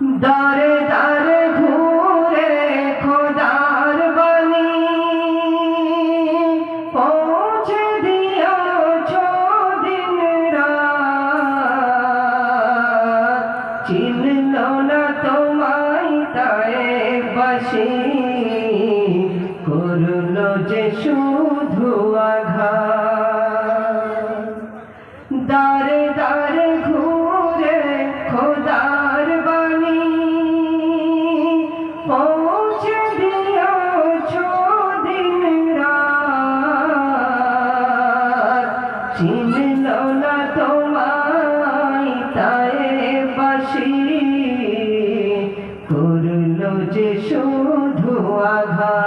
দারে দারে ঘুরে খোদার বাণী। পৌঁছে দিয়েছ দিন চিনল না তোমায় তাই বাসি। করল যে শুধু দারে দারে চিনল না তোমায়, তাই বাসি করল যে শুধু আঘাত।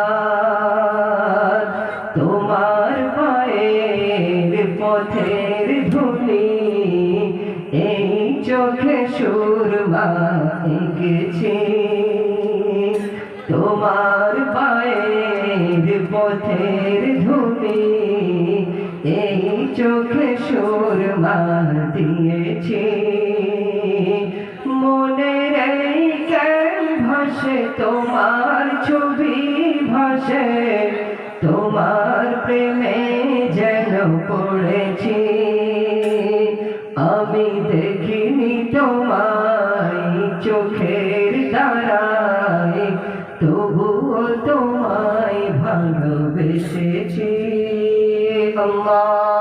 তোমার পায়ের পথের ধুলি এই চোখে সুরমা এঁকেছে তোমার পায়ের পথের ধুলি এই চোখে সুরমা দিয়েছি দিয়েছে মনে ভাসে, তোমার ছবি ভাসে, তোমার প্রেমে যেন পড়েছি। আমি দেখিনি তোমায় চোখের তারায় তবুও তোমায় ভালোবেসেছি। আমার